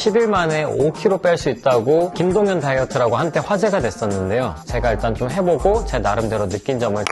10일 만에 5kg 뺄 수 있다고 김동현 다이어트라고 한때 화제가 됐었는데요. 제가 일단 좀 해보고 제 나름대로 느낀 점을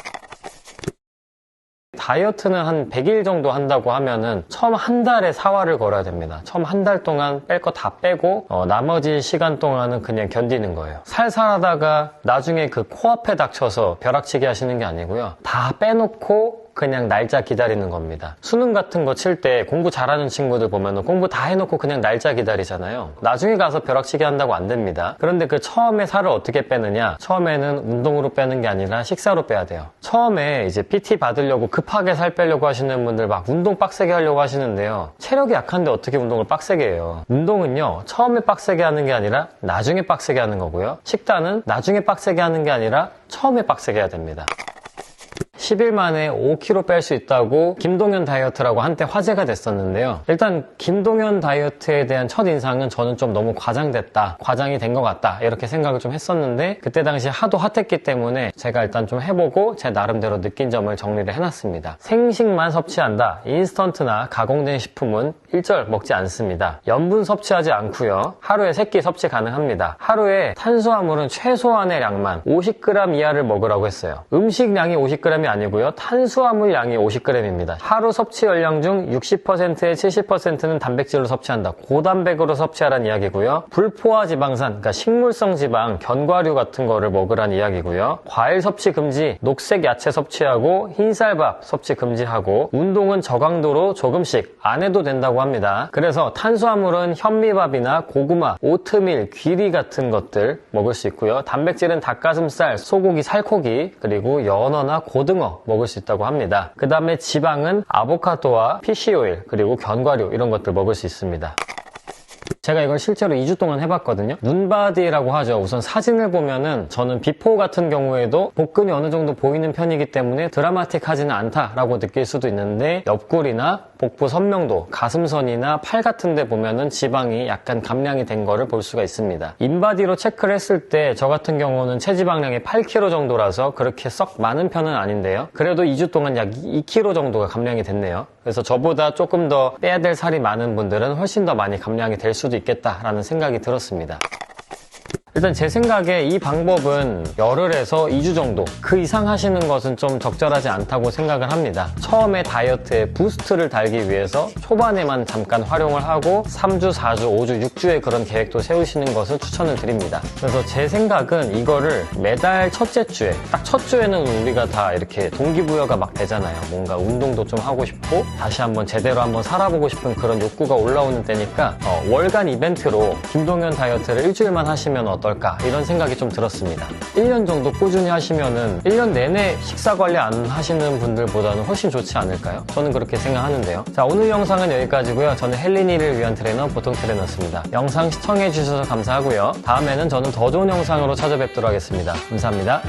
다이어트는 한 100일 정도 한다고 하면은 처음 한 달에 사활을 걸어야 됩니다. 처음 한 달 동안 뺄 거 다 빼고 어, 나머지 시간 동안은 그냥 견디는 거예요. 살살 하다가 나중에 그 코앞에 닥쳐서 벼락치기 하시는 게 아니고요. 다 빼놓고 그냥 날짜 기다리는 겁니다. 수능 같은 거 칠 때 공부 잘하는 친구들 보면 공부 다 해놓고 그냥 날짜 기다리잖아요. 나중에 가서 벼락치기 한다고 안 됩니다. 그런데 그 처음에 살을 어떻게 빼느냐? 처음에는 운동으로 빼는 게 아니라 식사로 빼야 돼요. 처음에 이제 PT 받으려고 급하게 살 빼려고 하시는 분들 막 운동 빡세게 하려고 하시는데요. 체력이 약한데 어떻게 운동을 빡세게 해요? 운동은요, 처음에 빡세게 하는 게 아니라 나중에 빡세게 하는 거고요. 식단은 나중에 빡세게 하는 게 아니라 처음에 빡세게 해야 됩니다. 10일 만에 5kg 뺄 수 있다고 김동현 다이어트라고 한때 화제가 됐었는데요. 일단 김동현 다이어트에 대한 첫 인상은 저는 좀 너무 과장됐다, 과장이 된 것 같다 이렇게 생각을 좀 했었는데 그때 당시 하도 핫했기 때문에 제가 일단 좀 해보고 제 나름대로 느낀 점을 정리를 해놨습니다. 생식만 섭취한다. 인스턴트나 가공된 식품은 일절 먹지 않습니다. 염분 섭취하지 않고요. 하루에 3끼 섭취 가능합니다. 하루에 탄수화물은 최소한의 양만 50g 이하를 먹으라고 했어요. 음식량이 50g이 아니고요. 탄수화물 양이 50g입니다. 하루 섭취 열량 중 60%의 70%는 단백질로 섭취한다. 고단백으로 섭취하라는 이야기고요. 불포화 지방산, 그러니까 식물성 지방, 견과류 같은 거를 먹으라는 이야기고요. 과일 섭취 금지, 녹색 야채 섭취하고 흰쌀밥 섭취 금지하고 운동은 저강도로 조금씩 안 해도 된다고 합니다. 그래서 탄수화물은 현미밥이나 고구마, 오트밀, 귀리 같은 것들 먹을 수 있고요. 단백질은 닭가슴살, 소고기, 살코기, 그리고 연어나 고등 어 먹을 수 있다고 합니다. 그 다음에 지방은 아보카도와 피시오일, 그리고 견과류 이런 것들 먹을 수 있습니다. 제가 이걸 실제로 2주 동안 해봤거든요. 눈바디라고 하죠. 우선 사진을 보면은 저는 비포 같은 경우에도 복근이 어느 정도 보이는 편이기 때문에 드라마틱하지는 않다라고 느낄 수도 있는데 옆구리나 복부 선명도, 가슴선이나 팔 같은 데 보면은 지방이 약간 감량이 된 거를 볼 수가 있습니다. 인바디로 체크를 했을 때 저 같은 경우는 체지방량이 8kg 정도라서 그렇게 썩 많은 편은 아닌데요. 그래도 2주 동안 약 2kg 정도가 감량이 됐네요. 그래서 저보다 조금 더 빼야 될 살이 많은 분들은 훨씬 더 많이 감량이 될 수도 있겠다라는 생각이 들었습니다. 일단 제 생각에 이 방법은 열흘에서 2주 정도 그 이상 하시는 것은 좀 적절하지 않다고 생각을 합니다. 처음에 다이어트에 부스트를 달기 위해서 초반에만 잠깐 활용을 하고 3주, 4주, 5주, 6주의 그런 계획도 세우시는 것을 추천을 드립니다. 그래서 제 생각은 이거를 매달 첫째 주에 딱 첫 주에는 우리가 다 이렇게 동기부여가 막 되잖아요. 뭔가 운동도 좀 하고 싶고 다시 한번 제대로 한번 살아보고 싶은 그런 욕구가 올라오는 때니까 어, 월간 이벤트로 김동현 다이어트를 일주일만 하시면 어떨까 이런 생각이 좀 들었습니다. 1년 정도 꾸준히 하시면은 1년 내내 식사 관리 안 하시는 분들보다는 훨씬 좋지 않을까요? 저는 그렇게 생각하는데요. 자, 오늘 영상은 여기까지고요. 저는 헬린이를 위한 트레이너 보통 트레이너였습니다. 영상 시청해 주셔서 감사하고요. 다음에는 저는 더 좋은 영상으로 찾아뵙도록 하겠습니다. 감사합니다.